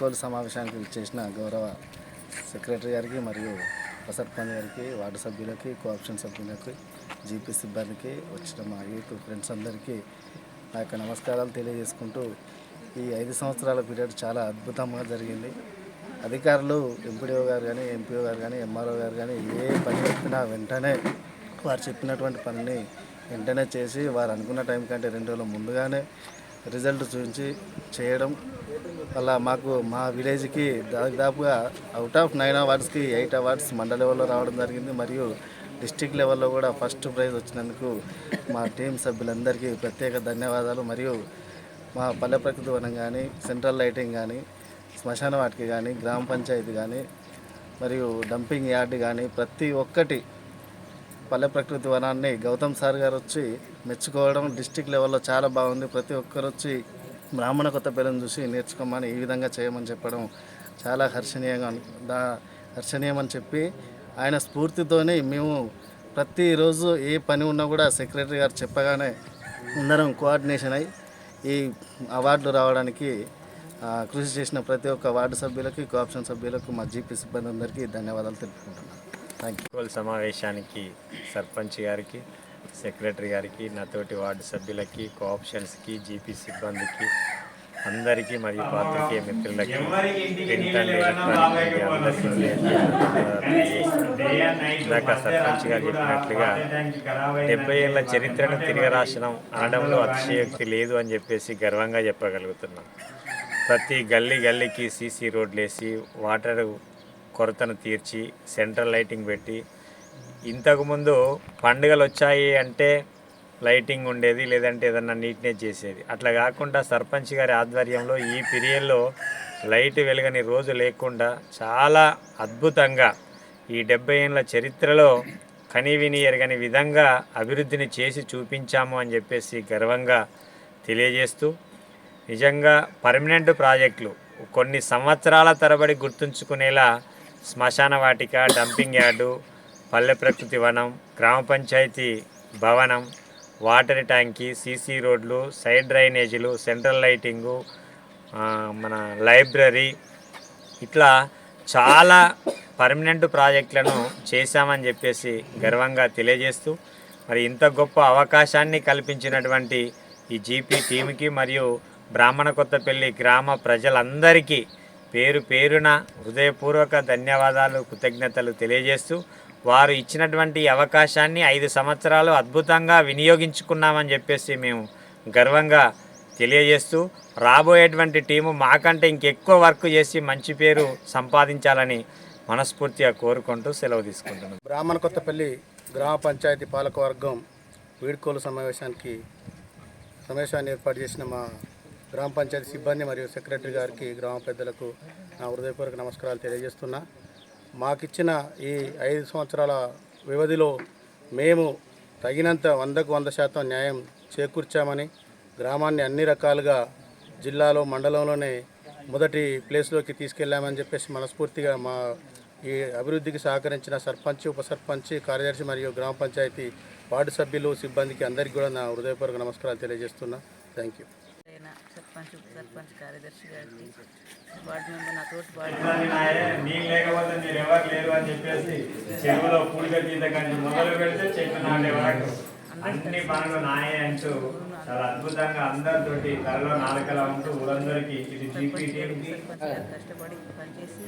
వీడ్కోలు సమావేశానికి చేసిన గౌరవ సెక్రటరీ గారికి మరియు ఉప సర్పంచ్ గారికి వార్డు సభ్యులకి కోఆప్షన్ సభ్యులకి జీపీ సిబ్బందికి వచ్చిన మా యూత్ ఫ్రెండ్స్ అందరికీ నా యొక్క నమస్కారాలు తెలియజేసుకుంటూ ఈ ఐదు సంవత్సరాల పీరియడ్ చాలా అద్భుతంగా జరిగింది. అధికారులు ఎంపీడీఓ గారు కానీ ఎంపీఓ గారు కానీ ఎంఆర్ఓ గారు కానీ ఏ పని చెప్పినా వెంటనే వారు చెప్పినటువంటి పనిని వెంటనే చేసి వారు అనుకున్న టైం కంటే రెండు రోజుల ముందుగానే రిజల్ట్ చూపించి చేయడం వల్ల మాకు మా విలేజ్కి దాదాపుగా అవుట్ ఆఫ్ నైన్ అవార్డ్స్కి ఎయిట్ అవార్డ్స్ మండల లెవెల్లో రావడం జరిగింది. మరియు డిస్టిక్ లెవెల్లో కూడా ఫస్ట్ ప్రైజ్ వచ్చినందుకు మా టీం సభ్యులందరికీ ప్రత్యేక ధన్యవాదాలు. మరియు మా పల్లె ప్రకృతి వనం కానీ సెంట్రల్ లైటింగ్ కానీ శ్మశాన వాటికి కానీ గ్రామ పంచాయతీ కానీ మరియు డంపింగ్ యార్డ్ కానీ ప్రతి ఒక్కటి పల్లె ప్రకృతి వనాన్ని గౌతమ్ సార్ గారు వచ్చి మెచ్చుకోవడం డిస్టిక్ లెవెల్లో చాలా బాగుంది. ప్రతి ఒక్కరు వచ్చి బ్రాహ్మణ కొత్త పిల్లని చూసి నేర్చుకోమని ఈ విధంగా చేయమని చెప్పడం చాలా హర్షణీయంగా దా హర్షణీయమని చెప్పి ఆయన స్ఫూర్తితోనే మేము ప్రతిరోజు ఏ పని ఉన్నా కూడా సెక్రటరీ గారు చెప్పగానే అందరం కోఆర్డినేషన్ అయి ఈ అవార్డులు రావడానికి కృషి చేసిన ప్రతి ఒక్క వార్డు సభ్యులకి కోఆప్షన్ సభ్యులకు మా జీపీ సిబ్బంది అందరికీ ధన్యవాదాలు తెలుపుకుంటున్నాను. థ్యాంక్ సమావేశానికి సర్పంచ్ గారికి సెక్రటరీ గారికి నాతోటి వార్డు సభ్యులకి కోఆప్షన్స్కి జీపీ సిబ్బందికి అందరికీ మరియు పాత్రికేయ మిత్రులకి ప్రింట్ అండ్ ఎలక్ట్రానిక్ అందరికీ ఇందాక సర్పంచ్ గారు చెప్పినట్లుగా డెబ్బై ఏళ్ళ చరిత్రను తిరిగి రాసడం అనడంలో అతిశయోక్తి లేదు అని చెప్పేసి గర్వంగా చెప్పగలుగుతున్నాం. ప్రతి గల్లీ గల్లీకి సీసీ రోడ్లు వేసి వాటర్ కొరతను తీర్చి సెంట్రల్ లైటింగ్ పెట్టి. ఇంతకుముందు పండుగలు వచ్చాయి అంటే లైటింగ్ ఉండేది లేదంటే ఏదన్నా నీట్నెస్ చేసేది. అట్లా కాకుండా సర్పంచ్ గారి ఆధ్వర్యంలో ఈ పీరియడ్లో లైట్ వెలుగని రోజు లేకుండా చాలా అద్భుతంగా ఈ డెబ్బై ఏళ్ళ చరిత్రలో కనివిని ఎరగని విధంగా అభివృద్ధిని చేసి చూపించాము అని చెప్పేసి గర్వంగా తెలియజేస్తూ నిజంగా పర్మనెంట్ ప్రాజెక్టులు కొన్ని సంవత్సరాల తరబడి గుర్తుంచుకునేలా శ్మశాన వాటిక డంపింగ్ యార్డు పల్లె ప్రకృతి వనం గ్రామ పంచాయతీ భవనం వాటర్ ట్యాంకీ సీసీ రోడ్లు సైడ్ డ్రైనేజీలు సెంట్రల్ లైటింగు మన లైబ్రరీ. ఇట్లా చాలా పర్మనెంట్ ప్రాజెక్టులను చేశామని చెప్పేసి గర్వంగా తెలియజేస్తూ మరి ఇంత గొప్ప అవకాశాన్ని కల్పించినటువంటి ఈ జీపీ టీంకి మరియు బ్రాహ్మణ కొత్తపల్లి గ్రామ ప్రజలందరికీ పేరు పేరున హృదయపూర్వక ధన్యవాదాలు కృతజ్ఞతలు తెలియజేస్తూ వారు ఇచ్చినటువంటి అవకాశాన్ని ఐదు సంవత్సరాలు అద్భుతంగా వినియోగించుకున్నామని చెప్పేసి మేము గర్వంగా తెలియజేస్తూ రాబోయేటువంటి టీము మాకంటే ఇంకెక్కువ వర్క్ చేసి మంచి పేరు సంపాదించాలని మనస్ఫూర్తిగా కోరుకుంటూ సెలవు తీసుకుంటున్నాం. బ్రాహ్మణ కొత్తపల్లి గ్రామ పంచాయతీ పాలకవర్గం వీడ్కోలు సమావేశానికి సమావేశాన్ని ఏర్పాటు చేసిన మా గ్రామ పంచాయతీ సిబ్బంది మరియు సెక్రటరీ గారికి గ్రామ పెద్దలకు నా హృదయపూర్వక నమస్కారాలు తెలియజేస్తున్నా. మాకిచ్చిన ఈ ఐదు సంవత్సరాల వ్యవధిలో మేము తగినంత వందకు వంద శాతం న్యాయం చేకూర్చామని గ్రామాన్ని అన్ని రకాలుగా జిల్లాలో మండలంలోనే మొదటి ప్లేస్లోకి తీసుకెళ్ళామని చెప్పేసి మనస్ఫూర్తిగా మా ఈ అభివృద్ధికి సహకరించిన సర్పంచ్ ఉప సర్పంచ్ కార్యదర్శి మరియు గ్రామ పంచాయతీ వార్డు సభ్యులు సిబ్బందికి అందరికీ కూడా నా హృదయపూర్వక నమస్కారాలు తెలియజేస్తున్నా. థ్యాంక్ యూ సర్పంచ్ ఉప సర్పంచ్ కార్యదర్శి గారికి వార్డు మెంబర్ నా తోటి వార్డు నీళ్ళు లేకపోతే మీరు ఎవరు లేరు అని చెప్పేసి చెరువులో పూడిక తీత కానీ మొదలు పెడితే చెట్టు నాటే వరకు. అన్ని పనులు నాయే అంటూ చాలా అద్భుతంగా అందరితోటి తలలో నాలుకలా ఉంటూ ఊరందరికీ ఇది జీపీ కష్టపడి పనిచేసి